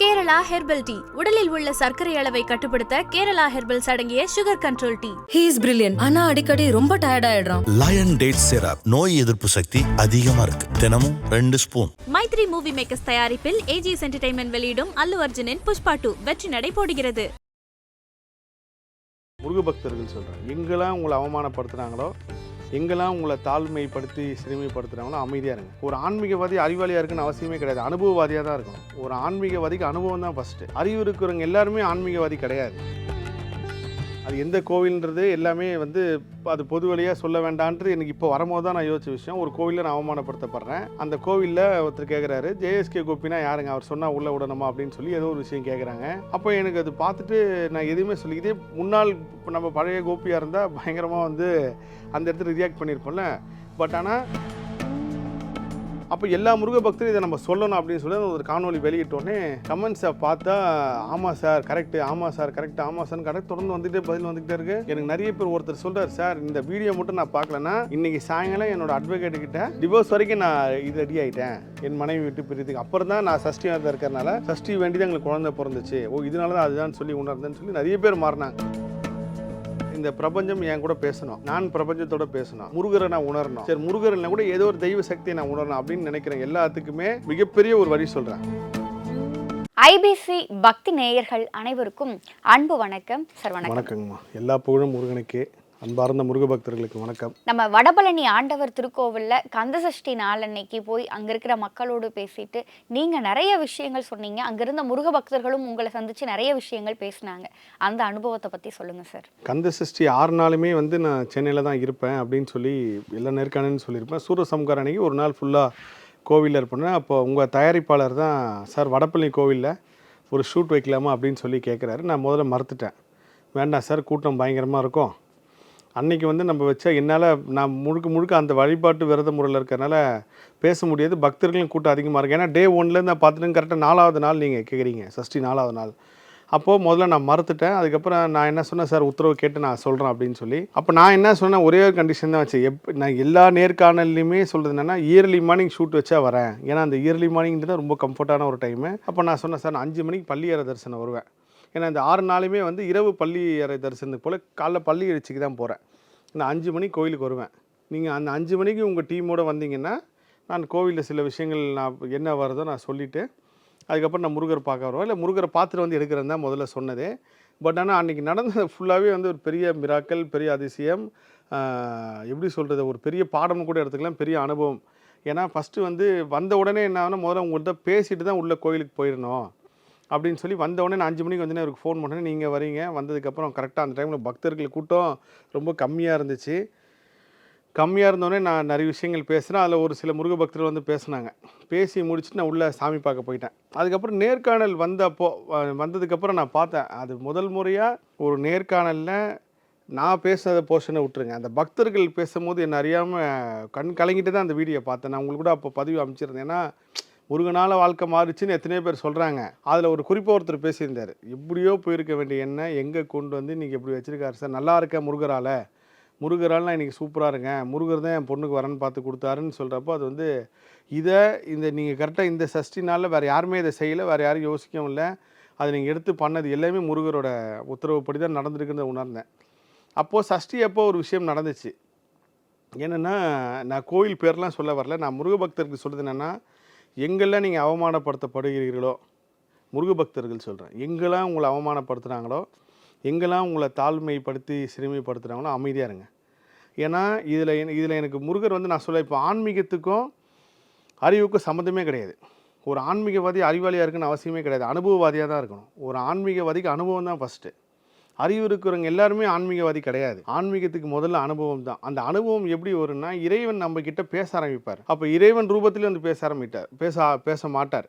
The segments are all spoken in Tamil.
Kerala herbal tea. உடலில் உள்ள சர்க்கரை அளவை கட்டுப்படுத்த கேரளா ஹெர்பல்ஸ் அடங்கிய sugar control tea. He is brilliant ஆனா அடிக்கடி ரொம்ப டயர்ட் ஆயிடுறான். லயன் டேட் சிரப் நோய் எதிர்ப்பு சக்தி அதிகமா இருக்கு. தினமும் ரெண்டு ஸ்பூன் மைத்ரி மூவி மேக்கர்ஸ் தயாரிப்பில் ஏஜிஎஸ் என்டர்டைன்மெண்ட் வெளியிடும் அல்லு அர்ஜுனின் புஷ்பா டூ வெற்றி நடை போடுகிறது முருக பக்தர்கள் சொல்கிறேன் எங்கெல்லாம் உங்களை அவமானப்படுத்துனாங்களோ எங்கெல்லாம் உங்களை தாழ்மைப்படுத்தி சிறுமைப்படுத்துகிறாங்களோ அமைதியாக இருங்க. ஒரு ஆன்மீகவாதி அறிவாளியாக இருக்குன்னு அவசியமே கிடையாது. அனுபவவாதியாக தான் இருக்கணும். ஒரு ஆன்மீகவாதிக்கு அனுபவம் தான் ஃபஸ்ட்டு அறிவு இருக்கிறவங்க எல்லாருமே ஆன்மீகவாதி கிடையாது. அது எந்த கோவில்ன்றது எல்லாமே வந்து அது பொது வழியாக சொல்ல வேண்டான்றது எனக்கு இப்போ வரும்போது தான் நான் யோசிச்ச விஷயம். ஒரு கோவிலில் நான் அவமானப்படுத்தப்படுறேன். அந்த கோவிலில் ஒருத்தர் கேட்குறாரு ஜேஎஸ்கே கோபினா யாருங்க? அவர் சொன்னால் உள்ளே விடணுமா? அப்படின்னு சொல்லி ஏதோ ஒரு விஷயம் கேட்குறாங்க அப்போ எனக்கு அது பார்த்துட்டு நான் எதுவுமே சொல்லி இதே முன்னாள் இப்போ நம்ம பழைய கோபியாக இருந்தால் பயங்கரமாக வந்து அந்த இடத்துல ரியாக்ட் பண்ணியிருப்போம்ல. பட் ஆனால் அப்போ எல்லா முருக பக்தரும் இதை நம்ம சொல்லணும் அப்படின்னு சொல்லி ஒரு காணொலி வெளியிட்டோடனே கமெண்ட்ஸை பார்த்தா ஆமாம் சார் கரெக்ட் ஆமாம் சார் கரெக்ட் ஆமாம் சார் கரெக்ட் தொடர்ந்து வந்துகிட்டே பதில் வந்துகிட்டே இருக்கு. எனக்கு நிறைய பேர் ஒருத்தர் சொல்றாரு சார் இந்த வீடியோ மட்டும் நான் பார்க்கலன்னா இன்னைக்கு சாயங்காலம் என்னோட அட்வொகேட் கிட்ட டிவோர்ஸ் வரைக்கும் நான் இது ரெடி ஆகிட்டேன் என் மனைவி விட்டு பிரித்துக்கு அப்புறம் தான் நான் சஷ்டி விரதம் இருக்கிறனால சஷ்டி வேண்டி தான் எங்களுக்கு குழந்தை பிறந்துச்சு. ஓ இதனால தான் அதுதான் சொல்லி உணர்ந்தேன்னு சொல்லி நிறைய பேர் மாறினாங்க. இந்த பிரபஞ்சம் என் கூட பேசணும். நான் பிரபஞ்சத்தோட பேசணும். முருகரை நான் உணரணும். சரி முருகர்னா கூட ஏதோ ஒரு தெய்வ சக்தியை நான் உணரணும் அப்படின்னு நினைக்கிறேன். எல்லாத்துக்குமே மிகப்பெரிய ஒரு வழி சொல்றேன். ஐபிசி பக்தி நேயர்கள் அனைவருக்கும் அன்பு வணக்கம் சார் வணக்கம் வணக்கங்கம்மா. எல்லா புகழும் முருகனுக்கே. அன்பார்ந்த முருக பக்தர்களுக்கு வணக்கம். நம்ம வடபழனி ஆண்டவர் திருக்கோவில்ல கந்தசஷ்டி நாளன்னைக்கு போய் அங்க இருக்கிற மக்களோடு பேசிட்டு நீங்க நிறைய விஷயங்கள் சொன்னீங்க. அங்க இருந்த முருக பக்தர்களும் உங்களை சந்திச்சு நிறைய விஷயங்கள் பேசினாங்க. அந்த அனுபவத்தை பத்தி சொல்லுங்க சார். கந்த சஷ்டி ஆறு நாளுமே வந்து நான் சென்னையில் தான் இருப்பேன் அப்படின்னு சொல்லி எல்லா நேர்காணல்னு சொல்லியிருப்பேன். சூரசம்கார அன்னைக்கு ஒரு நாள் ஃபுல்லாக கோவிலில் இருப்பேன் அப்போ உங்கள் தயாரிப்பாளர் தான் சார் வடப்பள்ளி கோவிலில் ஒரு ஷூட் வைக்கலாமா அப்படின்னு சொல்லி கேட்குறாரு நான் முதல்ல மறுத்துட்டேன். வேண்டாம் சார் கூட்டம் பயங்கரமாக இருக்கும். அன்னைக்கு வந்து நம்ம வச்சா என்னால் நான் முழுக்க முழுக்க அந்த வழிபாட்டு விரத முறையில் இருக்கிறனால பேச முடியாது. பக்தர்களும் கூட்டம் அதிகமாக இருக்குது ஏன்னா டே ஒன்லேருந்து நான் பார்த்துட்டு கரெக்டாக நாலாவது நாள் நீங்கள் கேட்குறீங்க சஷ்டி நாலாவது நாள். அப்போது முதல்ல நான் மறுத்துட்டேன். அதுக்கப்புறம் நான் என்ன சொன்னேன்? சார் உத்தரவு கேட்டு நான் சொல்கிறேன் அப்படின்னு சொல்லி. அப்போ நான் என்ன சொன்னேன் ஒரே ஒரு கண்டிஷன் தான் வச்சு எப் நான் எல்லா நேர்காணல்லையுமே சொல்கிறது என்னென்னா இயர்லி மார்னிங் ஷூட் வச்சா வரேன். ஏன்னா அந்த இயர்லி மார்னிங் தான் ரொம்ப கம்ஃபர்ட்டான ஒரு டைமு அப்போ நான் சொன்னேன் சார் நான் அஞ்சு மணிக்கு பள்ளியார தரிசனம் வருவேன். ஏன்னா இந்த ஆறு நாளுமே வந்து இரவு பள்ளி அறை தரிசனத்துக்கு போல் காலைல பள்ளி எழுச்சிக்கு தான் போகிறேன் நான் அஞ்சு மணிக்கு கோயிலுக்கு வருவேன். நீங்கள் அந்த அஞ்சு மணிக்கு உங்கள் டீமோடு வந்தீங்கன்னா நான் கோவிலில் சில விஷயங்கள் நான் என்ன வருதோ நான் சொல்லிவிட்டு அதுக்கப்புறம் நான் முருகர் பார்க்க வருவோம் இல்லை முருகரை பார்த்துட்டு வந்து எடுக்கிறேன் தான் முதல்ல சொன்னதே. பட் ஆனால் அன்றைக்கி நடந்தது ஃபுல்லாகவே வந்து ஒரு பெரிய மிராக்கல் பெரிய அதிசயம். எப்படி சொல்கிறது ஒரு பெரிய பாடம்னு கூட எடுத்துக்கலாம். பெரிய அனுபவம். ஏன்னா ஃபஸ்ட்டு வந்து வந்த உடனே என்ன ஆகுனா முதல்ல உங்கள்கிட்ட பேசிட்டு தான் உள்ளே கோயிலுக்கு போயிடணும். அப்படின்னு சொல்லி வந்த உடனே நான் அஞ்சு மணிக்கு வந்து அவருக்கு ஃபோன் பண்ணேன். நீங்கள் வரீங்க. வந்ததுக்கப்புறம் கரெக்டாக அந்த டைமில் பக்தர்கள் கூட்டம் ரொம்ப கம்மியாக இருந்துச்சு. கம்மியாக இருந்தோடனே நான் நிறைய விஷயங்கள் பேசுகிறேன் அதில் ஒரு சில முருக பக்தர்கள் வந்து பேசுனாங்க. பேசி முடிச்சுட்டு நான் உள்ளே சாமி பார்க்க போயிட்டேன். அதுக்கப்புறம் நேர்காணல் வந்தப்போ வந்ததுக்கப்புறம் நான் பார்த்தேன். அது முதல் முறையாக ஒரு நேர்காணலில் நான் பேசாத போர்ஷனை விட்டுருங்க. அந்த பக்தர்கள் பேசும்போது என்ன அறியாமல் கண் கலங்கிட்டு தான் அந்த வீடியோ பார்த்தேன். நான் உங்களுக்கு கூட அப்போ பதிவு அமைச்சிருந்தேன். ஏன்னா முருகனால வாழ்க்கை மாறுச்சுன்னு எத்தனையோ பேர் சொல்கிறாங்க அதில் ஒரு குறிப்பாக ஒருத்தர் பேசியிருந்தார். எப்படியோ போயிருக்க வேண்டிய எண்ணெய் எங்கே கொண்டு வந்து இன்றைக்கி இப்படி வச்சுருக்காரு சார்? நல்லா இருக்க முருகரால். முருகரால் நான் இன்றைக்கி சூப்பராக இருக்கேன். முருகர் தான் என் பொண்ணுக்கு வரேன்னு பார்த்து கொடுத்தாருன்னு சொல்கிறப்போ அது வந்து இதை இந்த நீங்கள் கரெக்டாக இந்த சஷ்டினால் வேறு யாருமே இதை செய்யலை வேறு யாரும் யோசிக்கவும் இல்லை. அதை நீங்கள் எடுத்து பண்ணது எல்லாமே முருகரோட உத்தரவுப்படி தான் நடந்திருக்குன்னு உணர்ந்தேன். அப்போது சஷ்டி அப்போ ஒரு விஷயம் நடந்துச்சு. என்னென்னா நான் கோயில் பேர்லாம் சொல்ல வரல. நான் முருக பக்தருக்கு சொல்கிறது என்னென்னா எங்கெல்லாம் நீங்கள் அவமானப்படுத்தப்படுகிறீர்களோ முருக பக்தர்கள் சொல்கிறேன் எங்கெல்லாம் உங்களை அவமானப்படுத்துனாங்களோ எங்கெல்லாம் உங்களை தாழ்மைப்படுத்தி சிறுமைப்படுத்துகிறாங்களோ அமைதியாக இருங்க. ஏன்னா இதில் இதில் எனக்கு முருகர் வந்து நான் சொல்ல இப்போ ஆன்மீகத்துக்கும் அறிவுக்கும் சம்மந்தமே கிடையாது. ஒரு ஆன்மீகவாதி அறிவாளியாக இருக்குன்னு அவசியமே கிடையாது. அனுபவவாதியாக தான் இருக்கணும். ஒரு ஆன்மீகவாதிக்கு அனுபவம் தான் ஃபஸ்ட்டு அறிவு இருக்கிறவங்க எல்லாருமே ஆன்மீகவாதி கிடையாது. ஆன்மீகத்துக்கு முதல்ல அனுபவம் தான். அந்த அனுபவம் எப்படி வரும்னா இறைவன் நம்ம கிட்ட பேச ஆரம்பிப்பார். அப்போ இறைவன் ரூபத்திலே வந்து பேச ஆரம்பிட்டார். பேச பேச மாட்டார்.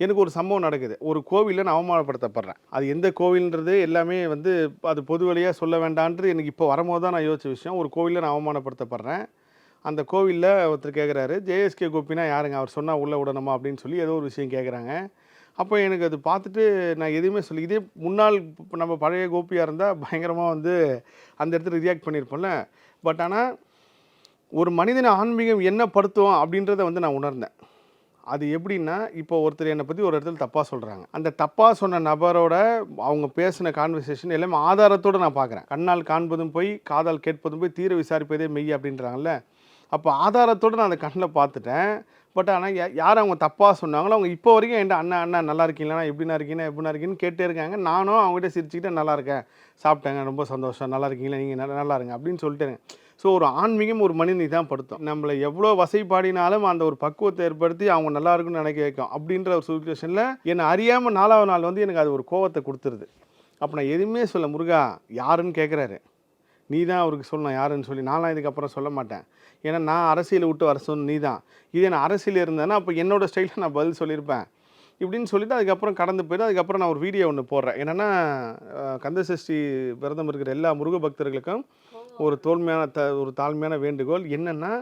எனக்கு ஒரு சம்பவம் நடக்குது. ஒரு கோவிலில் நான் அவமானப்படுத்தப்படுறேன். அது எந்த கோவில்ன்றது எல்லாமே வந்து அது பொது வழியாக சொல்ல வேண்டான்றது எனக்கு இப்போ வரும்போது தான் நான் யோசிச்ச விஷயம். ஒரு கோவிலில் நான் அவமானப்படுத்தப்படுறேன். அந்த கோவிலில் ஒருத்தர் கேட்குறாரு ஜேஎஸ்கே கோபினா யாருங்க? அவர் சொன்னால் உள்ளே விடணுமா? அப்படின்னு சொல்லி ஏதோ ஒரு விஷயம் கேட்குறாங்க அப்போ எனக்கு அது பார்த்துட்டு நான் எதுவுமே சொல்லி இதே முன்னாள் நம்ம பழைய கோபியாக இருந்தால் பயங்கரமாக வந்து அந்த இடத்துல ரியாக்ட் பண்ணியிருப்போம்ல. பட் ஆனால் ஒரு மனிதனை ஆன்மீகம் என்ன படுத்தும் அப்படின்றத வந்து நான் உணர்ந்தேன். அது எப்படின்னா இப்போ ஒருத்தர் என்னை பற்றி ஒரு இடத்துல தப்பாக சொல்கிறாங்க அந்த தப்பாக சொன்ன நபரோட அவங்க பேசின கான்வர்சேஷன் எல்லாமே ஆதாரத்தோடு நான் பார்க்குறேன். கண்ணால் காண்பதும் போய் காதால் கேட்பதும் போய் தீர விசாரிப்பதே மெய் அப்படின்றாங்கல்ல. அப்போ ஆதாரத்தோடு நான் அந்த கண்ணில் பார்த்துட்டேன். பட் ஆனால் யார் அவங்க தப்பாக சொன்னாங்களோ அவங்க இப்போ வரைக்கும் என்கிட்ட அண்ணா அண்ணா நல்லா இருக்கீங்களா? எப்படிண்ணா இருக்கீங்க? எப்படினா இருக்கீங்கன்னு கேட்டே இருக்காங்க. நானும் அவங்ககிட்ட சிரிச்சுக்கிட்டு நல்லா இருக்கேன். சாப்பிட்டேங்க. ரொம்ப சந்தோஷம். நல்லா இருக்கீங்களா? நீங்கள் நல்லா நல்லா இருங்க. அப்படின்னு சொல்லிட்டேங்க. ஸோ ஒரு ஆன்மீகம் ஒரு மனிதனை தான் படுத்தும். நம்மளை எவ்வளோ வசைப்பாடினாலும் அந்த ஒரு பக்குவத்தை ஏற்படுத்தி அவங்க நல்லா இருக்குன்னு நினைக்க வைக்கும். அப்படின்ற ஒரு சுச்சுவேஷனில் என்னை அறியாமல் நாலாவது நாள் வந்து எனக்கு அது ஒரு கோவத்தை கொடுத்துருது. அப்போ நான் எதுவுமே சொல்ல முருகா யாருன்னு கேட்குறாரு நீ தான் அவருக்கு சொல்லணும் யாருன்னு சொல்லி. நான்லாம் இதுக்கப்புறம் சொல்ல மாட்டேன். ஏன்னா நான் அரசியலை விட்டு வர சொன்ன நீ தான் இதே நான் அரசியல் இருந்தேன்னா அப்போ என்னோட ஸ்டைலில் நான் பதில் சொல்லியிருப்பேன். இப்படின்னு சொல்லிட்டு அதுக்கப்புறம் கடந்து போயிட்டு அதுக்கப்புறம் நான் ஒரு வீடியோ ஒன்று போடுறேன். என்னென்னா கந்தசஷ்டி விரதம் இருக்கிற எல்லா முருக பக்தர்களுக்கும் ஒரு தோல்மையான த ஒரு தாழ்மையான வேண்டுகோள் என்னென்னா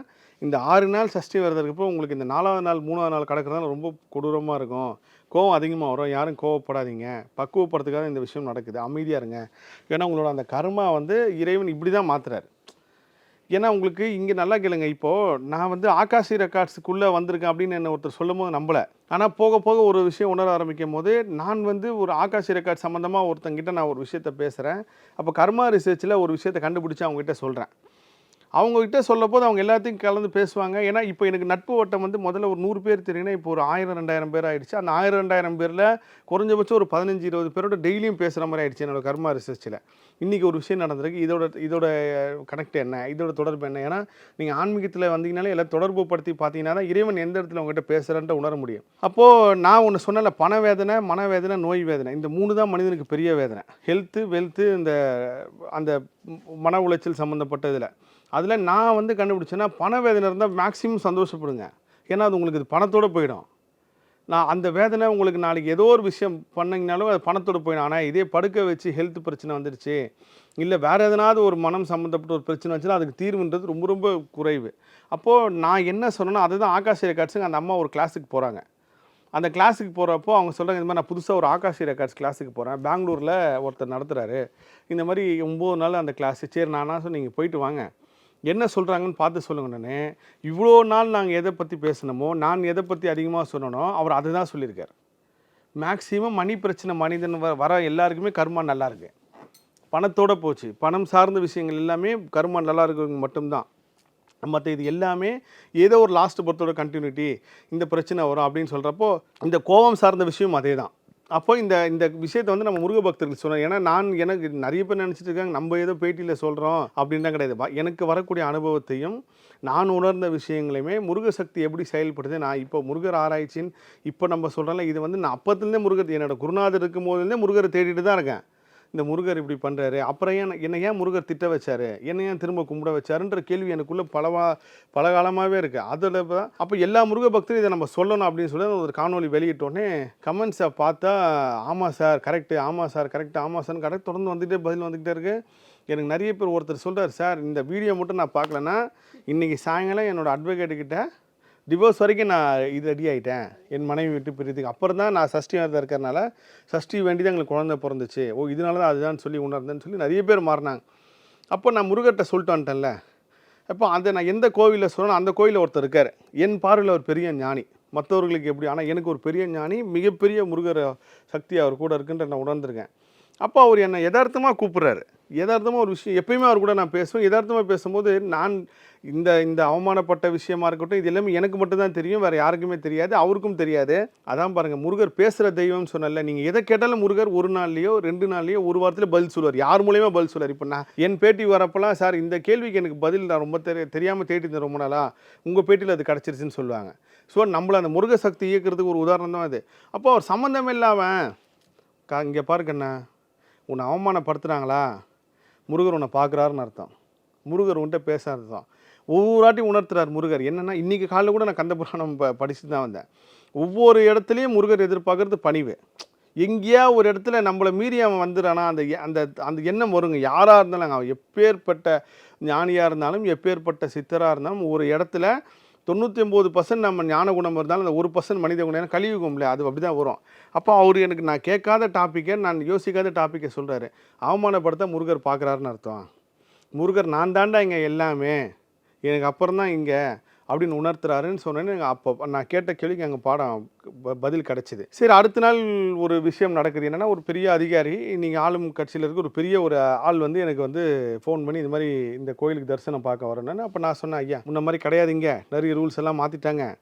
இந்த ஆறு நாள் சஷ்டி விரதம் இருக்கப்போ உங்களுக்கு இந்த நாலாவது நாள் மூணாவது நாள் கிடக்கிறதால ரொம்ப கொடூரமாக இருக்கும். கோவம் அதிகமாக வரும். யாரும் கோவப்படாதீங்க. பக்குவப்படுறதுக்காக இந்த விஷயம் நடக்குது. அமைதியாக இருங்க. ஏன்னா உங்களோட அந்த கர்மா வந்து இறைவன் இப்படி தான் மாத்துறாரு. ஏன்னா உங்களுக்கு இங்கே நல்லா கேளுங்க. இப்போது நான் வந்து ஆகாசி ரெக்கார்ட்ஸுக்குள்ளே வந்திருக்கேன் அப்படின்னு என்ன ஒருத்தர் சொல்லும் போது நம்பலை. ஆனால் போக போக ஒரு விஷயம் உணர ஆரம்பிக்கும் போது நான் வந்து ஒரு ஆகாசி ரெக்கார்ட் சம்மந்தமாக ஒருத்தங்கிட்ட நான் ஒரு விஷயத்த பேசுகிறேன் அப்போ கர்மா ரிசர்ச்சில் ஒரு விஷயத்தை கண்டுபிடிச்சி அவங்ககிட்ட சொல்கிறேன் அவங்கக்கிட்ட சொல்ல போது அவங்க எல்லாத்தையும் கலந்து பேசுவாங்க. ஏன்னா இப்போ எனக்கு நட்பு வட்டம் வந்து முதல்ல ஒரு நூறு பேர் தெரியுன்னா இப்போ ஒரு ஆயிரம் ரெண்டாயிரம் பேர் ஆயிடுச்சு. அந்த ஆயிரம் ரெண்டாயிரம் பேரில் குறைஞ்சபட்சம் ஒரு பதினஞ்சு இருபது பேரோட டெய்லியும் பேசுகிற மாதிரி ஆயிடுச்சு என்னோட கர்மா ரிசர்ச்சில் இன்றைக்கி ஒரு விஷயம் நடந்திருக்கு. இதோட இதோட கனெக்ட் என்ன? இதோட தொடர்பு என்ன? ஏன்னா நீங்கள் ஆன்மீகத்தில் வந்தீங்கனாலே எல்லாம் தொடர்பு படுத்தி பார்த்தீங்கன்னா தான் இறைவன் எந்த இடத்துல உங்ககிட்ட பேசுகிறேன்ட்டு உணர முடியும். அப்போது நான் ஒன்று சொன்னல பண வேதனை மனவேதனை நோய் வேதனை. இந்த மூணு தான் மனிதனுக்கு பெரிய வேதனை. ஹெல்த்து வெல்த்து இந்த அந்த மன உளைச்சல் சம்மந்தப்பட்ட இதில். அதில் நான் வந்து கண்டுபிடிச்சேன்னா பண வேதனை இருந்தால் மேக்ஸிமம் சந்தோஷப்படுங்க. ஏன்னா அது உங்களுக்கு இது பணத்தோடு போயிடும். நான் அந்த வேதனை உங்களுக்கு நாளைக்கு ஏதோ ஒரு விஷயம் பண்ணிங்கனாலும் அது பணத்தோடு போயிடும். ஆனால் இதே படுக்க வச்சு ஹெல்த் பிரச்சனை வந்துடுச்சு இல்லை வேறு எதனாவது ஒரு மனம் சம்மந்தப்பட்ட ஒரு பிரச்சனை வந்துச்சுன்னா அதுக்கு தீர்வுன்றது ரொம்ப ரொம்ப குறைவு. அப்போது நான் என்ன சொன்னேன்னா அதுதான் ஆகாஷ் ரெக்கார்ட்ஸுங்க அந்த அம்மா ஒரு கிளாஸுக்கு போகிறாங்க அந்த கிளாஸுக்கு போகிறப்போ அவங்க சொல்கிறாங்க இந்த மாதிரி நான் புதுசாக ஒரு ஆகாஷ் ரெக்கார்ட்ஸ் கிளாஸுக்கு போகிறேன் பெங்களூரில் ஒருத்தர் நடத்துகிறாரு இந்த மாதிரி ஒம்பது நாள் அந்த கிளாஸ் சரி நானா சொன்னேன் நீங்கள் போயிட்டு வாங்க. என்ன சொல்கிறாங்கன்னு பார்த்து சொல்லுங்க இவ்வளோ நாள் நாங்கள் எதை பற்றி பேசினோமோ நான் எதை பற்றி அதிகமாக சொன்னனோ அவர் அதை தான் சொல்லியிருக்கார். மேக்ஸிமம் மணி பிரச்சனை மனிதன் வ- வர எல்லாருக்குமே கர்மா நல்லா இருக்கு. பணத்தோட போச்சு. பணம் சார்ந்த விஷயங்கள் எல்லாமே கர்மா நல்லா இருக்கிறவங்க மட்டும்தான். மற்ற இது எல்லாமே ஏதோ ஒரு லாஸ்ட் பர்த்தோட கண்டினியூட்டி இந்த பிரச்சனை வரும் அப்படின்னு சொல்கிறப்போ இந்த கோபம் சார்ந்த விஷயம் அதே தான் அப்போ இந்த இந்த விஷயத்தை வந்து நம்ம முருக பக்தர்கள் சொன்னோம் ஏன்னா நான் எனக்கு நிறைய பேர் நினச்சிட்டு இருக்காங்க நம்ம ஏதோ பேட்டியில் சொல்கிறோம் அப்படின்லாம் கிடையாது. எனக்கு வரக்கூடிய அனுபவத்தையும் நான் உணர்ந்த விஷயங்களையுமே முருகசக்தி எப்படி செயல்படுது நான் இப்போ முருகர் ஆராய்ச்சின்னு இப்போ நம்ம சொல்கிறோம்ல இது வந்து நான் அப்பத்துலேருந்தே முருகர் என்னோடய குருநாதர் இருக்கும் போதுலேருந்தே முருகரை தேடிட்டு தான் இருக்கேன். இந்த முருகர் இப்படி பண்ணுறாரு அப்புறம் ஏன் என்னை ஏன் முருகர் திட்ட வச்சார்? என்னை ஏன் திரும்ப கும்பிட வச்சாருன்ற கேள்வி எனக்குள்ளே பலவா பல காலமாகவே இருக்குது அதில் தான் அப்போ எல்லா முருக பக்தரும் இதை நம்ம சொல்லணும் அப்படின்னு சொல்லி ஒரு காணொலி வெளியிட்டோடனே கமெண்ட்ஸை பார்த்தா ஆமாம் சார் கரெக்டு ஆமாம் சார் கரெக்ட் ஆமாம் சார் கரெக்ட் தொடர்ந்து வந்துகிட்டே பதில் வந்துக்கிட்டே இருக்குது எனக்கு நிறைய பேர் ஒருத்தர் சொல்கிறார் சார் இந்த வீடியோ மட்டும் நான் பார்க்கலன்னா இன்றைக்கி சாயங்காலம் என்னோடய அட்வொகேட்டுக்கிட்ட டிவோர்ஸ் வரைக்கும் நான் இது ரெடி ஆகிட்டேன் என் மனைவி விட்டு பிரித்துக்கு. அப்புறம் தான் நான் சஷ்டி விரதம் இருக்கிறனால சஷ்டி வேண்டி தான் எங்களுக்கு குழந்தை பிறந்துச்சு. ஓ இதனால தான் அதுதான் சொல்லி உணர்ந்தேன்னு சொல்லி நிறைய பேர் மாறினாங்க. அப்போ நான் முருகர்கிட்ட சொல்லிட்டு வந்துட்டேன்ல. அப்போ அதை நான் எந்த கோவிலில் சொன்னேனோ அந்த கோயிலில் ஒருத்தர் இருக்கார். என் பார்வையில் ஒரு பெரிய ஞானி. மற்றவர்களுக்கு எப்படி ஆனால் எனக்கு ஒரு பெரிய ஞானி மிகப்பெரிய முருகர் சக்தி அவர் கூட இருக்குன்ற நான் உணர்ந்திருக்கேன். அப்போ அவர் என்னை யதார்த்தமாக கூப்பிட்றாரு. யதார்த்தமாக ஒரு விஷயம். எப்பயுமே அவர் கூட நான் பேசுவேன். யதார்த்தமாக பேசும்போது நான் இந்த இந்த அவமானப்பட்ட விஷயமா இருக்கட்டும் இது எல்லாமே எனக்கு மட்டும்தான் தெரியும். வேறு யாருக்குமே தெரியாது. அவருக்கும் தெரியாது. அதான் பாருங்கள் முருகர் பேசுகிற தெய்வம்னு சொன்னல நீங்கள் எதை கேட்டாலும் முருகர் ஒரு நாள்லையோ ரெண்டு நாள்லையோ ஒரு வாரத்தில் பதில் சொல்லுவார். யார் மூலியமாக பதில் சொல்லுவார்? இப்போ நான் என் பேட்டி வரப்பெல்லாம் சார் இந்த கேள்விக்கு எனக்கு பதில் நான் ரொம்ப தெரிய தெரியாமல் தேடி இருந்தேன் ரொம்ப நாளா உங்கள் பேட்டியில் அது கிடச்சிருச்சுன்னு சொல்லுவாங்க. ஸோ நம்மளை அந்த முருக சக்தி இயக்கிறதுக்கு ஒரு உதாரணம் தான் அது. அப்போ அவர் சம்மந்தம் இல்லாமல் கா இங்கே பாருக்கண்ணா உன்னை அவமானப்படுத்துகிறாங்களா முருகர் உன்னை பார்க்குறாருன்னு அர்த்தம். முருகர் உன்ட்ட பேச அர்த்தம் ஒவ்வொரு வாட்டி உணர்த்துறார் முருகர். என்னென்னா இன்றைக்கி காலையில் கூட நான் கந்த புராணம் ப படிச்சுட்டு தான் வந்தேன். ஒவ்வொரு இடத்துலையும் முருகர் எதிர்பார்க்குறது பணிவு. எங்கேயா ஒரு இடத்துல நம்மளை மீறி அவன் வந்துடுறானா அந்த அந்த அந்த எண்ணம் வருங்க. யாராக இருந்தாலும் அவன் எப்பேற்பட்ட ஞானியாக இருந்தாலும் எப்பேற்பட்ட சித்தராக இருந்தாலும் ஒரு இடத்துல தொண்ணூற்றி ஒம்பது பர்சன்ட் நம்ம ஞான குணம் இருந்தாலும் அந்த ஒரு பர்சன்ட் மனித குணம் ஏன்னா கலியுகம் இல்லையா அது அப்படி தான் வரும். அப்போ அவர் எனக்கு நான் கேட்காத டாப்பிக்கை நான் யோசிக்காத டாப்பிக்கை சொல்கிறாரு அவமானப்படுத்த முருகர் பார்க்குறாருன்னு அர்த்தம். முருகர் நான் தாண்டா இங்கே எல்லாமே. எனக்கு அப்புறம் தான் இங்கே அப்படின்னு உணர்த்துறாருன்னு சொன்னேன்னு அப்போ நான் கேட்ட கேள்விக்கு எங்கள் பாடம் ப- பதில் கிடச்சிது. சரி அடுத்த நாள் ஒரு விஷயம் நடக்குது. என்னென்னா ஒரு பெரிய அதிகாரி நீங்கள் ஆளும் கட்சியில் இருக்க ஒரு பெரிய ஒரு ஆள் வந்து எனக்கு வந்து ஃபோன் பண்ணி இது மாதிரி இந்த கோயிலுக்கு தரிசனம் பார்க்க வரணும்னு அப்போ நான் சொன்னேன் ஐயா முன்ன மாதிரி கிடையாதுங்க நிறைய ரூல்ஸ் எல்லாம் மாற்றிட்டாங்க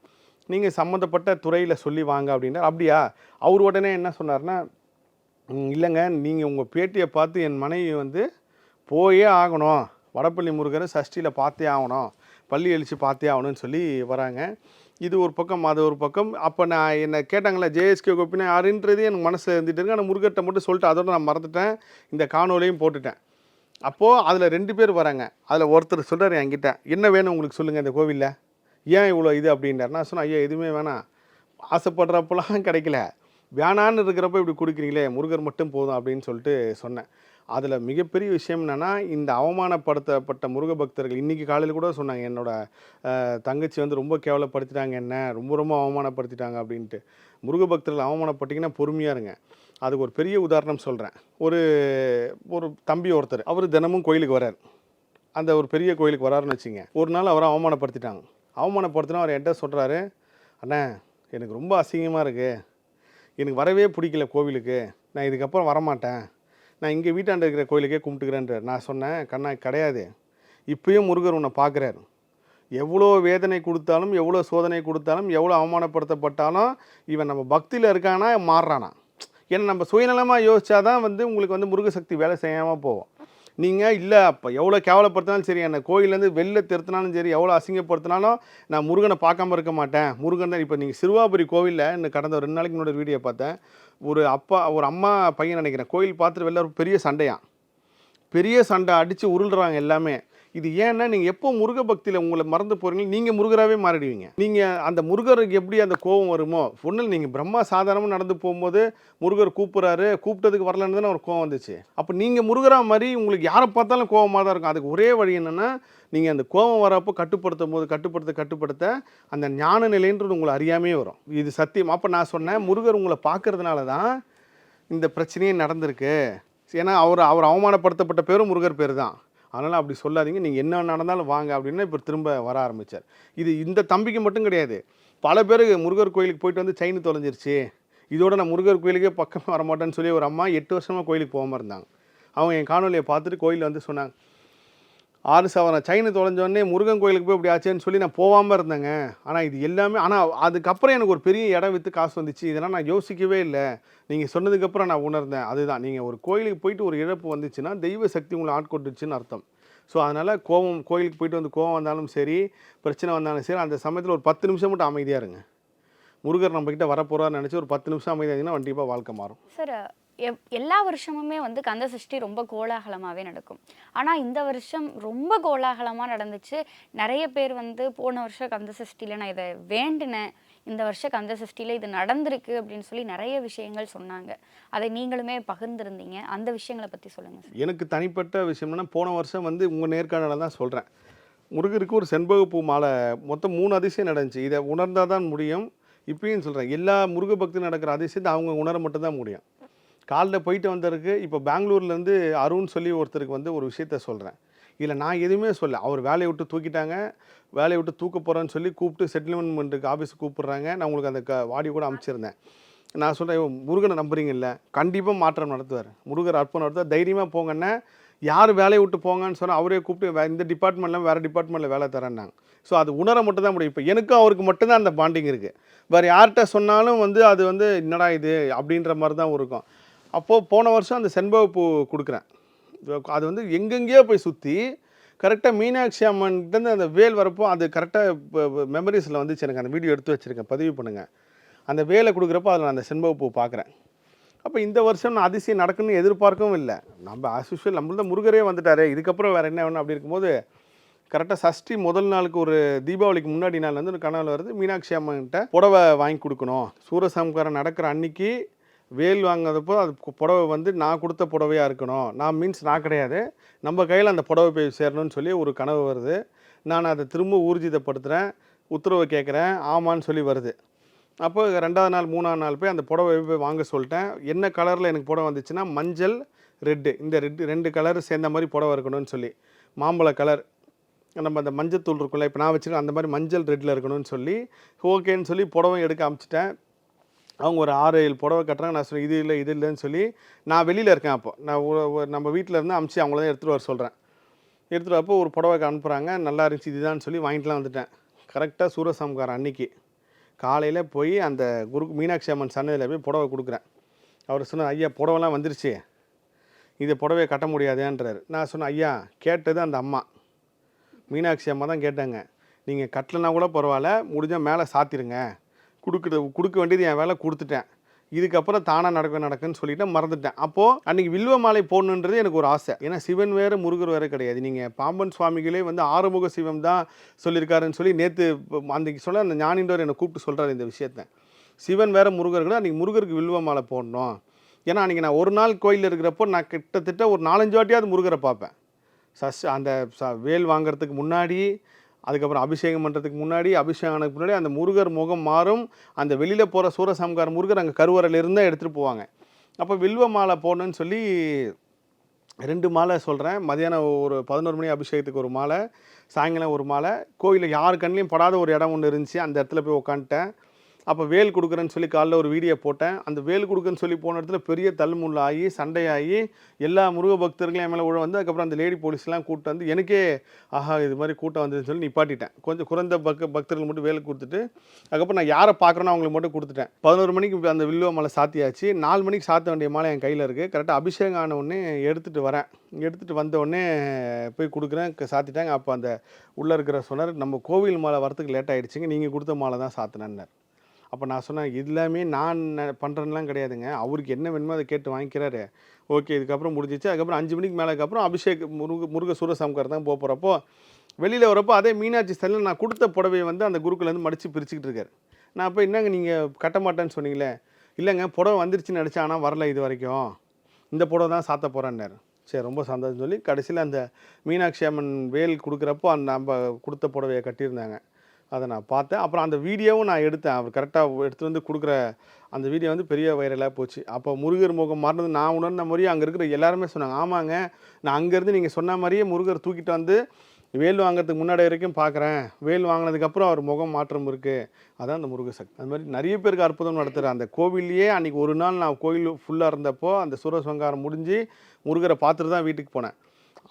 நீங்கள் சம்மந்தப்பட்ட துறையில் சொல்லி வாங்க அப்படின்னா அப்படியா? அவர் உடனே என்ன சொன்னார்னா இல்லைங்க. நீங்கள் உங்கள் பேட்டியை பார்த்து என் மனைவி வந்து போயே ஆகணும். வடப்பள்ளி முருகரை சஷ்டியில் பார்த்தே ஆகணும். பள்ளி எழுச்சி பார்த்தே ஆகணும்னு சொல்லி வராங்க. இது ஒரு பக்கம் அது ஒரு பக்கம். அப்போ நான் என்னை கேட்டாங்களே ஜேஎஸ்கே கோப்பினா யாருன்றது எனக்கு மனசில் இருந்துட்டு இருக்கு. ஆனால் முருகட்டை மட்டும் சொல்லிட்டு அதோட நான் மறந்துட்டேன். இந்த காணொலியும் போட்டுட்டேன். அப்போது அதில் ரெண்டு பேர் வராங்க. அதில் ஒருத்தர் சொல்கிறார் என்கிட்ட என்ன வேணும் உங்களுக்கு சொல்லுங்கள் இந்த கோவிலில்? ஏன் இவ்வளோ இது? அப்படின்றார். நான் சொன்னேன் ஐயா எதுவுமே வேணாம். ஆசைப்படுறப்பெல்லாம் கிடைக்கல. வேணான்னு இருக்கிறப்ப இப்படி கொடுக்குறீங்களே முருகர் மட்டும் போதும் அப்படின்னு சொல்லிட்டு சொன்னேன். அதில் மிகப்பெரிய விஷயம் என்னென்னா இந்த அவமானப்படுத்தப்பட்ட முருக பக்தர்கள் இன்றைக்கி காலையில் கூட சொன்னாங்க என்னோடய தங்கச்சி வந்து ரொம்ப கேவலப்படுத்திட்டாங்க என்ன ரொம்ப ரொம்ப அவமானப்படுத்திட்டாங்க அப்படின்ட்டு. முருக பக்தர்கள் அவமானப்பட்டிங்கன்னா பொறுமையாக இருங்க. அதுக்கு ஒரு பெரிய உதாரணம் சொல்கிறேன் ஒரு ஒரு தம்பி ஒருத்தர் அவர் தினமும் கோயிலுக்கு வரார் அந்த ஒரு பெரிய கோயிலுக்கு வராருன்னு வச்சுங்க ஒரு நாள் அவரை அவமானப்படுத்திட்டாங்க. அவமானப்படுத்தினா அவர் என்கிட்ட சொல்கிறாரு அண்ணே எனக்கு ரொம்ப அசிங்கமாக இருக்குது எனக்கு வரவே பிடிக்கல கோவிலுக்கு. நான் இதுக்கப்புறம் வரமாட்டேன். நான் இங்கே வீட்டாண்ட இருக்கிற கோயிலுக்கே கும்பிட்டுக்கிறேன்றார். நான் சொன்னேன் கண்ணா கிடையாது. இப்பயும் முருகர் உன்னை பார்க்குறாரு. எவ்வளோ வேதனை கொடுத்தாலும் எவ்வளோ சோதனை கொடுத்தாலும் எவ்வளோ அவமானப்படுத்தப்பட்டாலும் இவன் நம்ம பக்தியில் இருக்கானா மாறுறானா? ஏன்னா நம்ம சுயநலமாக யோசிச்சாதான் வந்து உங்களுக்கு வந்து முருகசக்தி வேலை செய்யாமல் போவோம் நீங்கள் இல்லை அப்போ எவ்வளோ கேவலப்படுத்தினாலும் சரி என்னை கோயிலேருந்து வெளில திருத்தினாலும் சரி எவ்வளோ அசிங்கப்படுத்தினாலும் நான் முருகனை பார்க்காம இருக்க மாட்டேன். முருகன் தான் இப்போ நீங்கள் சிறுவாபுரி கோவிலில் இன்னும் கடந்த ரெண்டு நாளைக்கு முன்னாடி வீடியோ பார்த்தேன். ஒரு அப்பா ஒரு அம்மா பையன் நினைக்கிறேன் கோயில் பார்த்துட்டு வெளில ஒரு பெரிய சண்டையாக பெரிய சண்டை அடித்து உருள்றாங்க எல்லாமே. இது ஏன்னா நீங்கள் எப்போ முருக பக்தியில் உங்களை மறந்து போகிறீங்களோ நீங்கள் முருகராகவே மாறிடுவீங்க. நீங்கள் அந்த முருகருக்கு எப்படி அந்த கோபம் வருமோ ஒன்றில் நீங்கள் பிரம்மா சாதாரணமாக நடந்து போகும்போது முருகர் கூப்பிட்றாரு கூப்பிட்டதுக்கு வரலன்னு தானே ஒரு கோவம் வந்துச்சு. அப்போ நீங்கள் முருகரா மாதிரி உங்களுக்கு யாரை பார்த்தாலும் கோவமாக தான் இருக்கும். அதுக்கு ஒரே வழி என்னென்னா நீங்கள் அந்த கோபம் வரப்போ கட்டுப்படுத்தும் போது கட்டுப்படுத்த கட்டுப்படுத்த அந்த ஞான நிலைன்றது உங்களை அறியாமே வரும். இது சத்தியம். அப்போ நான் சொன்னேன் முருகர் உங்களை பார்க்கறதுனால தான் இந்த பிரச்சனையே நடந்திருக்கு. ஏன்னா அவர் அவர் அவமானப்படுத்தப்பட்ட பேரும் முருகர் பேர் தான் அதனால் அப்படி சொல்லாதீங்க. நீங்கள் என்ன நடந்தாலும் வாங்க அப்படின்னு இப்போ திரும்ப வர ஆரம்பித்தார் இது இந்த தம்பிக்கு மட்டும் கிடையாது. பல பேருக்கு முருகர் கோயிலுக்கு போயிட்டு வந்து செயின் தொலைஞ்சிருச்சு. இதோட நான் முருகர் கோயிலுக்கே பக்கம் வரமாட்டேன்னு சொல்லி ஒரு அம்மா எட்டு வருஷமாக கோயிலுக்கு போகாமல் இருந்தாங்க. அவங்க என் காணொலியை பார்த்துட்டு கோயிலில் வந்து சொன்னாங்க ஆறு சவரன் சைனு தொலைஞ்சோடனே முருகன் கோயிலுக்கு போய் இப்படி ஆச்சேன்னு சொல்லி நான் போகாமல் இருந்தேங்க. ஆனால் இது எல்லாமே ஆனால் அதுக்கப்புறம் எனக்கு ஒரு பெரிய இடம் விற்று காசு வந்துச்சு. இதெல்லாம் நான் யோசிக்கவே இல்லை. நீங்கள் சொன்னதுக்கப்புறம் நான் உணர்ந்தேன். அதுதான் நீங்கள் ஒரு கோயிலுக்கு போயிட்டு ஒரு இழப்பு வந்துச்சுன்னா தெய்வ சக்தி உங்களை ஆட்கொண்டுச்சுன்னு அர்த்தம். ஸோ அதனால் கோவம் கோயிலுக்கு போயிட்டு வந்து கோவம் வந்தாலும் சரி பிரச்சனை வந்தாலும் சரி அந்த சமயத்தில் ஒரு பத்து நிமிஷம் மட்டும் அமைதியாக இருங்க. முருகர் நம்மக்கிட்ட வரப்போகிறான்னு நினச்சி ஒரு பத்து நிமிஷம் அமைதியாக இருந்தீங்கன்னா கண்டிப்பாக வாழ்க்கை மாறும். சார் எல்லா வருஷமுமே வந்து கந்த சஷ்டி ரொம்ப கோலாகலமாகவே நடக்கும். ஆனால் இந்த வருஷம் ரொம்ப கோலாகலமாக நடந்துச்சு. நிறைய பேர் வந்து போன வருஷம் கந்த சஷ்டியில் நான் இதை வேண்டினேன். இந்த வருஷம் கந்த சஷ்டியில் இது நடந்திருக்கு அப்படின்னு சொல்லி நிறைய விஷயங்கள் சொன்னாங்க. அதை நீங்களுமே பகிர்ந்துருந்தீங்க. அந்த விஷயங்களை பற்றி சொல்லுங்கள் எனக்கு தனிப்பட்ட விஷயம்னா போன வருஷம் வந்து உங்கள் நேர்காணல தான் சொல்கிறேன் முருகருக்கு ஒரு செண்பகப்பூ மாலை மொத்தம் மூணு அதிசயம் நடந்துச்சு. இதை உணர்ந்தால் தான் முடியும். இப்பயும் சொல்கிறேன் எல்லா முருக பக்தி நடக்கிற அதிசயத்தை அவங்க உணர மட்டும்தான் முடியும். காலைல போயிட்டு வந்ததுக்கு இப்போ பெங்களூர்லேருந்து அருண் சொல்லி ஒருத்தருக்கு வந்து ஒரு விஷயத்த சொல்கிறேன் இதில் நான் எதுவுமே சொல்ல அவர் வேலையை விட்டு தூக்கிட்டாங்க. வேலையை விட்டு தூக்க போகிறேன்னு சொல்லி கூப்பிட்டு செட்டில்மெண்ட்டுக்கு ஆஃபீஸுக்கு கூப்பிட்றாங்க. நான் உங்களுக்கு அந்த க வாடி கூட அனுப்பிச்சிருந்தேன். நான் சொல்கிறேன் முருகனை நம்புறீங்கல்ல? கண்டிப்பாக மாற்றம் நடத்துவார். முருகர் அர்ப்பணம் நடத்துவார். தைரியமாக போங்கன்னா யார் வேலையை விட்டு போங்கன்னு சொன்னால் அவரே கூப்பிட்டு இந்த டிபார்ட்மெண்ட்டில் வேறு டிபார்ட்மெண்ட்டில் வேலை தரேன்னாங்க. ஸோ அது உணர மட்டும் தான் முடியும். இப்போ எனக்கும் அவருக்கு மட்டும்தான் அந்த பாண்டிங் இருக்குது வேறு யார்கிட்ட சொன்னாலும் வந்து அது வந்து என்னடா இது அப்படின்ற மாதிரி தான் இருக்கும். அப்போது போன வருஷம் அந்த செண்பகப்பூ கொடுக்குறேன். அது வந்து எங்கெங்கேயோ போய் சுற்றி கரெக்டாக மீனாட்சி அம்மன்கிட்ட அந்த வேல் வரப்போ அது கரெக்டாக மெமரிஸில் வந்துச்சு எனக்கு. அந்த வீடியோ எடுத்து வச்சுருக்கேன். பதிவு பண்ணுங்கள் அந்த வேலை கொடுக்குறப்போ அதில் நான் அந்த செண்பகப்பூ பார்க்குறேன். அப்போ இந்த வருஷம் நான் அதிசயம் நடக்குன்னு எதிர்பார்க்கவும் இல்லை. நம்ம ஆஸ்யூஷுவல் நம்மள்த முருகரே வந்துட்டார். இதுக்கப்புறம் வேறு என்ன வேணும் அப்படி இருக்கும்போது கரெக்டாக சஷ்டி முதல் நாளுக்கு ஒரு தீபாவளிக்கு முன்னாடி நாள் வந்து ஒரு வருது. மீனாட்சி அம்மன்கிட்ட புடவை வாங்கி கொடுக்கணும். சூரசம்காரம் நடக்கிற அன்னைக்கு வேல் வாங்கினதப்போ அது புடவை வந்து நான் கொடுத்த புடவையாக இருக்கணும். நான் மீன்ஸ் நான் கிடையாது. நம்ம கையில் அந்த புடவை போய் சேரணும்னு சொல்லி ஒரு கனவு வருது. நான் அதை திரும்ப ஊர்ஜிதப்படுத்துகிறேன் உத்தரவை கேட்குறேன். ஆமான்னு சொல்லி வருது. அப்போ ரெண்டாவது நாள் மூணாவது நாள் போய் அந்த புடவை போய் வாங்க சொல்லிட்டேன். என்ன கலரில் எனக்கு புடவை வந்துச்சுன்னா மஞ்சள் ரெட்டு இந்த ரெட்டு ரெண்டு கலர் சேர்ந்த மாதிரி புடவை இருக்கணும்னு சொல்லி. மாம்பழ கலர் நம்ம அந்த மஞ்சள் தூள் இருக்குல்ல இப்போ நான் வச்சுருக்கேன் அந்த மாதிரி மஞ்சள் ரெட்டில் இருக்கணும்னு சொல்லி ஓகேன்னு சொல்லி புடவை எடுக்க அமிச்சிட்டேன். அவங்க ஒரு ஆறு ஏழு புடவை கட்டுறாங்க. நான் சொன்னேன் இது இல்லை இது இல்லைன்னு சொல்லி நான் வெளியில் இருக்கேன் அப்போ. நான் ஒரு- நம்ம வீட்டில் இருந்து அமிச்சு அவங்கள தான் எடுத்துகிட்டு வர சொல்கிறேன் எடுத்துகிட்டு வரப்போ ஒரு புடவை அனுப்புகிறாங்க நல்லா இருந்துச்சு இதுதான் சொல்லி வாங்கிட்டுலாம் வந்துட்டேன். கரெக்டாக சூரசம்காரம் அன்னைக்கு. காலையில் போய் அந்த குரு மீனாட்சி அம்மன் சன்னதியில் போய் புடவை கொடுக்குறேன். அவர் சொன்னார் ஐயா புடவைலாம் வந்துருச்சு. இதை புடவையை கட்ட முடியாதேன்றார். நான் சொன்னேன் ஐயா கேட்டது அந்த அம்மா. மீனாட்சி அம்மா தான் கேட்டாங்க. நீங்கள் கட்டலைன்னா கூட பரவாயில்ல முடிஞ்சால் மேலே சாத்திருங்க. கொடுக்குறது கொடுக்க வேண்டியது என் வேலை கொடுத்துட்டேன். இதுக்கப்புறம் தானாக நடக்க நடக்குன்னு சொல்லிட்டு மறந்துட்டேன். அப்போது அன்றைக்கி வில்வ மாலை போடணுன்றது எனக்கு ஒரு ஆசை. ஏன்னா சிவன் வேறு முருகர் வேறு கிடையாது. நீங்கள் பாம்பன் சுவாமிகளே வந்து ஆறுமுக சிவம் தான் சொல்லியிருக்காருன்னு சொல்லி நேற்று அன்றைக்கி சொல்ல அந்த ஞானின்றவர் என்னை கூப்பிட்டு சொல்கிறார் இந்த விஷயத்த. சிவன் வேறு முருகர் கூட அன்றைக்கி முருகருக்கு வில்வ மாலை போடணும். ஏன்னா அன்றைக்கி நான் ஒரு நாள் கோயிலில் இருக்கிறப்போ நான் கிட்டத்தட்ட ஒரு நாலஞ்சு வாட்டியாவது முருகரை பார்ப்பேன். சஸ் அந்த ச வேல் வாங்குறதுக்கு முன்னாடி அதுக்கப்புறம் அபிஷேகம் பண்ணுறதுக்கு முன்னாடி அபிஷேகம் ஆனதுக்கு முன்னாடி அந்த முருகர் முகம் மாறும். அந்த வெளியில் போகிற சூரசம்கார முருகர் அங்கே கருவறையிலிருந்து எடுத்துகிட்டு போவாங்க. அப்போ வில்வ மாலை போடணுன்னு சொல்லி ரெண்டு மாலை சொல்கிறேன் மதியானம் ஒரு பதினோரு மணி அபிஷேகத்துக்கு ஒரு மாலை சாயங்காலம் ஒரு மாலை. கோயிலில் யார் கண்ணிலையும் படாத ஒரு இடம் ஒன்று இருந்துச்சு. அந்த இடத்துல போய் உக்காந்துட்டேன். அப்போ வேல் கொடுக்குறேன்னு சொல்லி காலைல ஒரு வீடியோ போட்டேன். அந்த வேல் கொடுக்குறேன்னு சொல்லி போன இடத்துல பெரிய தள்ளுமுள்ள ஆகி சண்டையாகி எல்லா முருக பக்தர்களையும் என் மேலே உழ வந்து அதுக்கப்புறம் அந்த லேடி போலீஸ்லாம் கூப்பிட்டு வந்து எனக்கே ஆஹா இது மாதிரி கூட்டம் வந்ததுன்னு சொல்லி நிப்பாட்டிட்டேன். கொஞ்சம் குறைந்த பக்க பக்தர்கள் மட்டும் வேலை கொடுத்துட்டு அதுக்கப்புறம் நான் யாரை பார்க்குறேனோ அவங்களுக்கு மட்டும் கொடுத்துட்டேன். பதினோரு மணிக்கு அந்த வில்லுவ மலை சாத்தியாச்சு. நாலு மணிக்கு சாத்த வேண்டிய மாலை என் கையில் இருக்குது கரெக்டாக அபிஷேகம் ஆன உடனே எடுத்துகிட்டு வரேன். எடுத்துகிட்டு வந்த உடனே போய் கொடுக்குறேன். சாத்திட்டாங்க. அப்போ அந்த உள்ளே இருக்கிற சொன்னார் நம்ம கோவில் மாலை வரத்துக்கு லேட் ஆகிடுச்சிங்க நீங்கள் கொடுத்த மாலை தான் சாத்தினேன்னார். அப்போ நான் சொன்னேன் இதெல்லாமே நான் பண்ணுறேன்லாம் கிடையாதுங்க. அவருக்கு என்ன வேணுமோ அதை கேட்டு வாங்கிக்கிறாரு. ஓகே இதுக்கப்புறம் முடிஞ்சிச்சு. அதுக்கப்புறம் அஞ்சு மணிக்கு மேலே அபிஷேக் முருக முருக சூரசம்கார் தான் போக போகிறப்போ வெளியில் வரப்போ அதே மீனாட்சி ஸ்தலில் நான் கொடுத்த புடவையை வந்து அந்த குருக்குலேருந்து மடித்து பிரிச்சுக்கிட்டு இருக்காரு. நான் அப்போ என்னங்க நீங்கள் கட்ட மாட்டேன்னு சொன்னீங்களே? இல்லைங்க புடவை வந்துருச்சுன்னு நினச்சேன் ஆனால் வரல இது வரைக்கும். இந்த புடவை தான் சாத்த போகிறேன்னாரு சரி ரொம்ப சந்தோஷம் சொல்லி கடைசியில் அந்த மீனாட்சி அம்மன் வேல் கொடுக்குறப்போ அந்த நம்ம கொடுத்த புடவையை கட்டியிருந்தாங்க. அதை நான் பார்த்தேன். அப்புறம் அந்த வீடியோவும் நான் எடுத்தேன். அவர் கரெக்டாக எடுத்து வந்து கொடுக்குற அந்த வீடியோ வந்து பெரிய வைரலாக போச்சு. அப்போ முருகர் முகம் மறந்தது நான் உணர்ந்த மாதிரியே அங்கே இருக்கிற எல்லாருமே சொன்னாங்க. ஆமாங்க நான் அங்கேருந்து நீங்கள் சொன்ன மாதிரியே முருகர் தூக்கிட்டு வந்து வேல் வாங்குறதுக்கு முன்னாடி வரைக்கும் பார்க்குறேன். வேல் வாங்கினதுக்கப்புறம் அவர் முகம் மாற்றம் இருக்குது அதான் அந்த முருக சக்தி. அது மாதிரி நிறைய பேருக்கு அற்புதம் நடத்துகிற அந்த கோவில்லையே அன்றைக்கி ஒரு நாள் நான் கோவில் ஃபுல்லாக இருந்தப்போ அந்த சூரசங்காரம் முடிஞ்சு முருகரை பார்த்துட்டு தான் வீட்டுக்கு போனேன்.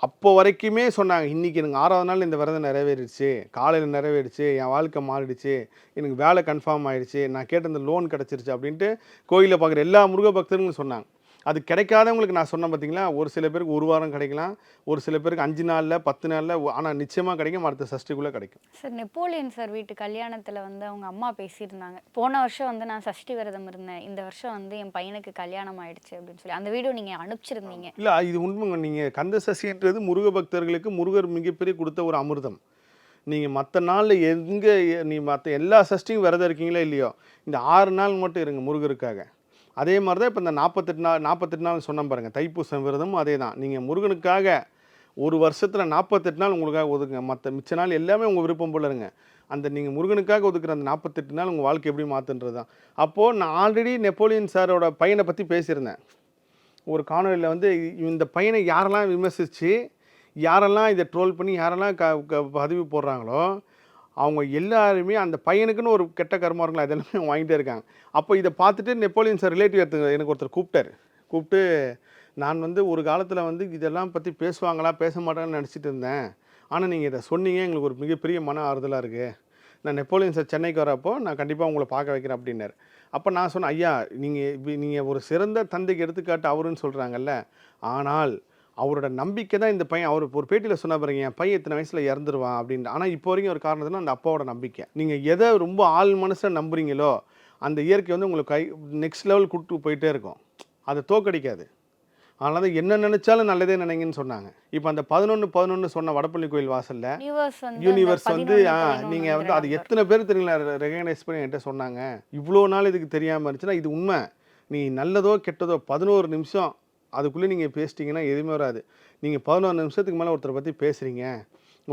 அப்போ வரைக்குமே சொன்னாங்க இன்றைக்கி எனக்கு ஆறாவது நாள் இந்த விரதம் நிறைவேறிடுச்சு. காலையில் நிறைவேறிடுச்சு என் வாழ்க்கை மாறிடுச்சு எனக்கு வேலை கன்ஃபார்ம் ஆயிடுச்சு நான் கேட்ட இந்த லோன் கிடச்சிருச்சு அப்படின்ட்டு கோயிலில் பார்க்குற எல்லா முருக பக்தர்களும் சொன்னாங்க. அது கிடைக்காதவங்களுக்கு நான் சொன்னேன் பார்த்தீங்களா? ஒரு சில பேருக்கு ஒரு வாரம் கிடைக்கலாம் ஒரு சில பேருக்கு அஞ்சு நாளில் பத்து நாளில் ஆனால் நிச்சயமாக கிடைக்கும் அடுத்த சஷ்டிக்குள்ளே கிடைக்கும். சார் நெப்போலியன் சார் வீட்டு கல்யாணத்தில் வந்து அவங்க அம்மா பேசியிருந்தாங்க. போன வருஷம் வந்து நான் சஷ்டி விரதம் இருந்தேன். இந்த வருஷம் வந்து என் பையனுக்கு கல்யாணம் ஆயிடுச்சு அப்படின்னு சொல்லி. அந்த வீடியோ நீங்கள் அனுப்பிச்சிருந்தீங்க. இல்லை இது உண்மைங்க. நீங்கள் கந்த சசின்றது முருக பக்தர்களுக்கு முருகர் மிகப்பெரிய கொடுத்த ஒரு அமிர்தம். நீங்கள் மற்ற நாளில் எங்கே நீ மற்ற எல்லா சஷ்டியும் விரதம் இருக்கீங்களோ இல்லையோ? இந்த ஆறு நாள் மட்டும் இருங்க முருகருக்காக. அதே மாதிரி தான் இப்போ இந்த நாற்பத்தெட்டு நாள் நாற்பத்தெட்டு நாள் சொன்ன பாருங்கள் தைப்பூசம் விரதமும் அதே தான். நீங்கள் முருகனுக்காக ஒரு வருஷத்தில் நாற்பத்தெட்டு நாள் உங்களுக்காக ஒதுக்குங்க. மற்ற மிச்ச நாள் எல்லாமே உங்கள் விருப்பம் போல இருங்க. அந்த நீங்கள் முருகனுக்காக ஒதுக்குற அந்த நாற்பத்தெட்டு நாள் உங்கள் வாழ்க்கை எப்படி மாற்றுன்றது தான். அப்போது நான் ஆல்ரெடி நெப்போலியன் சாரோட பையனை பற்றி பேசியிருந்தேன். ஒரு காணொலியில் வந்து இந்த பையனை யாரெல்லாம் விமர்சித்து யாரெல்லாம் இதை ட்ரோல் பண்ணி யாரெல்லாம் க க பதிவு போடுறாங்களோ அவங்க எல்லாருமே அந்த பையனுக்குன்னு ஒரு கெட்ட கருமா இருக்கலாம் அதெல்லாமே வாங்கிட்டே இருக்காங்க. அப்போ இதை பார்த்துட்டு நெப்போலியன் சார் ரிலேட்டிவ் எடுத்து எனக்கு ஒருத்தர் கூப்பிட்டார். கூப்பிட்டு நான் வந்து ஒரு காலத்தில் வந்து இதெல்லாம் பற்றி பேசுவாங்களா பேச மாட்டாங்கன்னு நினச்சிட்டு இருந்தேன். ஆனால் நீங்கள் இதை சொன்னீங்க எங்களுக்கு ஒரு மிகப்பெரிய மன ஆறுதலாக இருக்குது நான் நெப்போலியன் சார் சென்னைக்கு வரப்போ நான் கண்டிப்பாக உங்களை பார்க்க வைக்கிறேன் அப்படின்னாரு. அப்போ நான் சொன்னேன் ஐயா நீங்கள் நீங்கள் ஒரு சிறந்த தந்தைக்கு எடுத்துக்காட்டு அவருன்னு சொல்கிறாங்கல்ல ஆனால் அவரோட நம்பிக்கை தான் இந்த பையன். அவர் ஒரு பேட்டியில் சொன்ன பாருங்க என் பையன் இத்தனை வயசில் இறந்துருவான் அப்படின்னு ஆனால் இப்போ வரைக்கும் ஒரு காரணத்துல அந்த அப்பாவோட நம்பிக்கை. நீங்கள் எதை ரொம்ப ஆள் மனசில் நம்புறீங்களோ அந்த இயற்கை வந்து உங்களுக்கு கை நெக்ஸ்ட் லெவல் கூட்டு போயிட்டே இருக்கும். அதை தோக்கடிக்காது அதனால தான் என்ன நினைச்சாலும் நல்லதே நினைங்கன்னு சொன்னாங்க. இப்போ அந்த பதினொன்று பதினொன்று சொன்ன வடப்பள்ளி கோயில் வாசல்ல யூனிவர்ஸ் வந்து யூனிவர்ஸ் வந்து ஆ, 11, நீங்க 11 வந்து அது எத்தனை பேர் தெரியல ரெகனைஸ் பண்ணி என்கிட்ட சொன்னாங்க. இவ்வளோ நாள் இதுக்கு தெரியாமல் இருந்துச்சுன்னா இது உண்மை. நீ நல்லதோ கெட்டதோ பதினோரு நிமிஷம் அதுக்குள்ளே நீங்கள் பேசிட்டீங்கன்னா எதுவுமே வராது. நீங்கள் பதினோரு நிமிஷத்துக்கு மேலே ஒருத்தரை பற்றி பேசுகிறீங்க.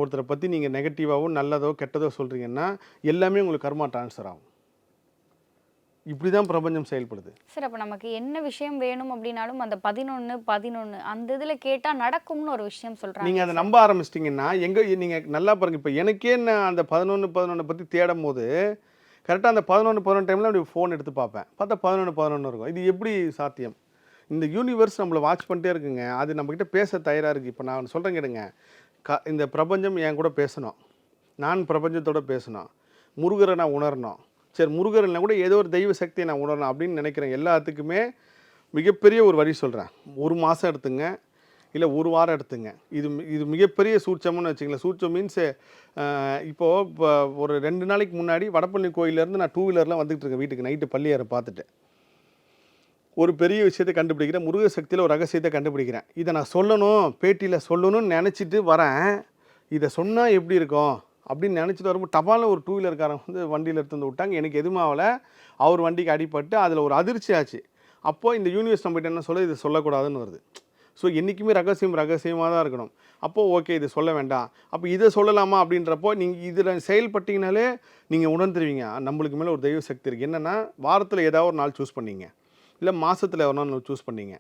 ஒருத்தரை பற்றி நீங்கள் நெகட்டிவாவோ நல்லதோ கெட்டதோ சொல்கிறீங்கன்னா எல்லாமே உங்களுக்கு கர்மா ட்ரான்ஸ்ஃபர் ஆகும். இப்படி தான் பிரபஞ்சம் செயல்படுது. சார் அப்போ நமக்கு என்ன விஷயம் வேணும் அப்படின்னாலும் அந்த பதினொன்று பதினொன்று அந்த இதில் கேட்டால் நடக்கும்னு ஒரு விஷயம் சொல்கிறாங்க நீங்கள் அதை நம்ப ஆரம்பிச்சிட்டிங்கன்னா எங்கே நீங்கள் நல்லா பாருங்க இப்போ எனக்கே நான் அந்த பதினொன்று பதினொன்று பற்றி தேடும் போது கரெக்டாக அந்த பதினொன்று பதினொன்று டைமில் அப்படி ஃபோன் எடுத்து பார்ப்பேன். பார்த்தா பதினொன்று பதினொன்று இருக்கும். இது எப்படி சாத்தியம்? இந்த யூனிவர்ஸ் நம்மளை வாட்ச் பண்ணிட்டே இருக்குங்க. அது நம்மக்கிட்ட பேச தயாராக இருக்குது இப்போ நான் சொல்கிறேன் கேடுங்க க இந்த பிரபஞ்சம் என் கூட பேசணும். நான் பிரபஞ்சத்தோட பேசணும். முருகரை நான் உணரணும். சரி முருகர்னால் கூட ஏதோ ஒரு தெய்வ சக்தியை நான் உணரணும் அப்படின்னு நினைக்கிறேன். எல்லாத்துக்குமே மிகப்பெரிய ஒரு வழி சொல்கிறேன் ஒரு மாதம் எடுத்துங்க. இல்லை ஒரு வாரம் எடுத்துங்க. இது இது மிகப்பெரிய சூட்சம்னு வச்சுங்களேன் சூட்சம் மீன்ஸ் இப்போது இப்போ ஒரு ரெண்டு நாளைக்கு முன்னாடி வடப்பள்ளி கோயிலேருந்து நான் டூ வீலர்லாம் வந்துகிட்டு இருக்கேன் வீட்டுக்கு. நைட்டு பள்ளியாரை பார்த்துட்டு. ஒரு பெரிய விஷயத்தை கண்டுபிடிக்கிறேன் முருக சக்தியில் ஒரு ரகசியத்தை கண்டுபிடிக்கிறேன். இதை நான் சொல்லணும் பேட்டியில் சொல்லணும்னு நினச்சிட்டு வரேன். இதை சொன்னால் எப்படி இருக்கும்? அப்படின்னு நினச்சிட்டு வரும்போது டபாலில் ஒரு டூ வீலர்காரன் வந்து வண்டியில் எடுத்து வந்து விட்டாங்க. எனக்கு எதுவும் ஆகலை. அவர் வண்டிக்கு அடிபட்டு அதில் ஒரு அதிர்ச்சி ஆச்சு. அப்போது இந்த யூனிவர்ஸ் நம்மகிட்ட என்ன சொல்ல இது சொல்லக்கூடாதுன்னு வருது. ஸோ என்றைக்குமே ரகசியம் ரகசியமாக தான் இருக்கணும். அப்போது ஓகே இது சொல்ல வேண்டாம். அப்போ இதை சொல்லலாமா அப்படின்றப்போ நீங்கள் இதில் செயல்பட்டீங்கனாலே நீங்கள் உணர்ந்துருவீங்க. நம்மளுக்கு மேலே ஒரு தெய்வ சக்தி இருக்குது என்னென்னா வாரத்தில் ஏதாவது ஒரு நாள் சூஸ் பண்ணீங்க. இல்லை மாதத்தில் ஒரு நாள் சூஸ் பண்ணீங்க.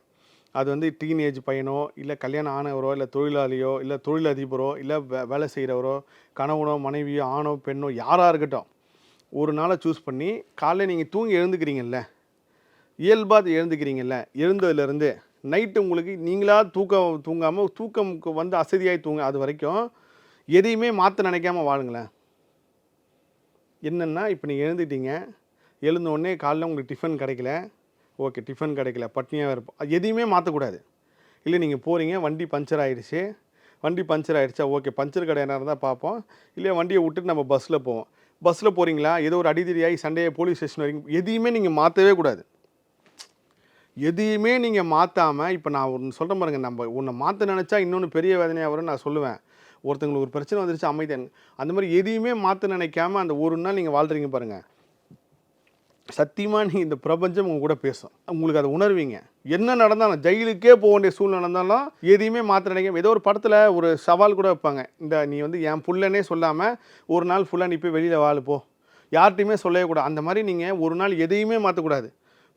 அது வந்து டீனேஜ் பையனோ இல்லை கல்யாணம் ஆனவரோ இல்லை தொழிலாளியோ இல்லை தொழிலதிபரோ இல்லை வே வேலை செய்கிறவரோ கணவனோ மனைவியோ ஆணோ பெண்ணோ யாராக இருக்கட்டும் ஒரு நாளை சூஸ் பண்ணி காலைல நீங்கள் தூங்கி எழுந்துக்கிறீங்கல்ல. இயல்பாக எழுந்துக்கிறீங்கல்ல. எழுந்ததுலேருந்து நைட்டு உங்களுக்கு நீங்களாக தூக்கம் தூங்காமல் தூக்கம் வந்து அசதியாகி தூங்க அது வரைக்கும் எதையுமே மாற்ற நினைக்காம வாழுங்களேன். என்னென்னா இப்போ நீங்கள் எழுந்துட்டீங்க. எழுந்த உடனே காலைல உங்களுக்கு டிஃபன் கிடைக்கல. ஓகே டிஃபன் கிடைக்கல பட்னியாக இருப்போம் அது எதையுமே மாற்றக்கூடாது இல்லை நீங்கள் போகிறீங்க வண்டி பஞ்சர் ஆகிடுச்சி வண்டி பஞ்சர் ஆகிடுச்சா ஓகே பஞ்சர் கடை என்ன இருந்தால் பார்ப்போம் இல்லை வண்டியை விட்டுட்டு நம்ம பஸ்ஸில் போவோம். பஸ்ஸில் போகிறீங்களா ஏதோ ஒரு அடிதிரியாகி சண்டையை போலீஸ் ஸ்டேஷன் வரைக்கும் எதையுமே நீங்கள் மாற்றவே கூடாது. எதையுமே நீங்கள் மாற்றாமல் இப்போ நான் ஒன்று சொல்கிறேன் பாருங்க நம்ம உன்னை மாற்ற நினச்சா இன்னொன்று பெரிய வேதனையாக வரும்னு நான் சொல்லுவேன். ஒருத்தங்களுக்கு ஒரு பிரச்சனை வந்துருச்சு அமைதியாக அந்த மாதிரி எதையுமே மாற்ற நினைக்காம அந்த ஒரு நாள் நீங்கள் வாழ்கிறீங்க பாருங்கள் சத்தியமாக நீங்கள் இந்த பிரபஞ்சம் உங்க கூட பேசும். உங்களுக்கு அதை உணர்வீங்க. என்ன நடந்தாலும் ஜெயிலுக்கே போக வேண்டிய சூழ்நிலை நடந்தாலும் எதையுமே மாற்ற நினைக்க ஏதோ ஒரு படத்தில் ஒரு சவால் கூட வைப்பாங்க. இந்த நீ வந்து என் புள்ளனே சொல்லாமல் ஒரு நாள் ஃபுல்லாக நீ போய் வெளியில் வாழ் போ. யார்கிட்டையுமே சொல்லவே கூடாது. அந்த மாதிரி நீங்கள் ஒரு நாள் எதையுமே மாற்றக்கூடாது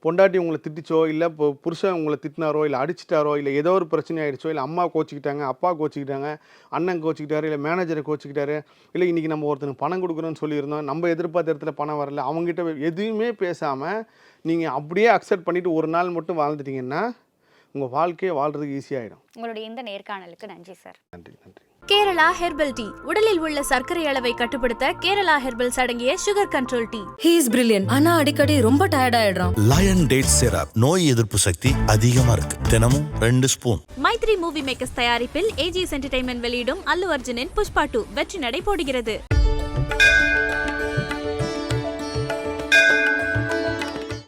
பொண்டாட்டி உங்களை திட்டிச்சோ இல்லை இப்போ புருஷன் உங்களை திட்டினாரோ இல்லை அடிச்சிட்டாரோ இல்லை ஏதோ ஒரு பிரச்சனை ஆயிடுச்சோ இல்லை அம்மா கோச்சிக்கிட்டாங்க அப்பா கோச்சிக்கிட்டாங்க அண்ணன் கோச்சிக்கிட்டாரு இல்லை மேனேஜரை கோச்சிக்கிட்டாரு இல்லை இன்றைக்கி நம்ம ஒருத்தனுக்கு பணம் கொடுக்குறோன்னு சொல்லியிருந்தோம் நம்ம எதிர்பார்த்த இடத்துல பணம் வரல அவங்ககிட்ட எதுவுமே பேசாமல் நீங்கள் அப்படியே அக்செப்ட் பண்ணிவிட்டு ஒரு நாள் மட்டும் வாழ்ந்துட்டீங்கன்னா உங்கள் வாழ்க்கையை வாழ்கிறதுக்கு ஈஸியாகிடும் உங்களுடைய இந்த நேர்காணலுக்கு நன்றி சார் நன்றி நன்றி. Kerala herbal tea. உடலில் உள்ள சர்க்கரை அளவை கட்டுப்படுத்த கேரளா ஹெர்பல்ஸ் அடங்கிய sugar control tea. He is brilliant ஆனா அடிக்கடி ரொம்ப டயர்ட் ஆயிடுறான். லயன் டேட் சிரப் நோய் எதிர்ப்பு சக்தி அதிகமாக இருக்கு. தினமும் ரெண்டு ஸ்பூன் மைத்ரி மூவி மேக்கர்ஸ் தயாரிப்பில் ஏஜிஎஸ் என்டர்டைன்மெண்ட் வெளியிடும் அல்லு அர்ஜுனின் புஷ்பா டூ வெற்றி நடை போடுகிறது.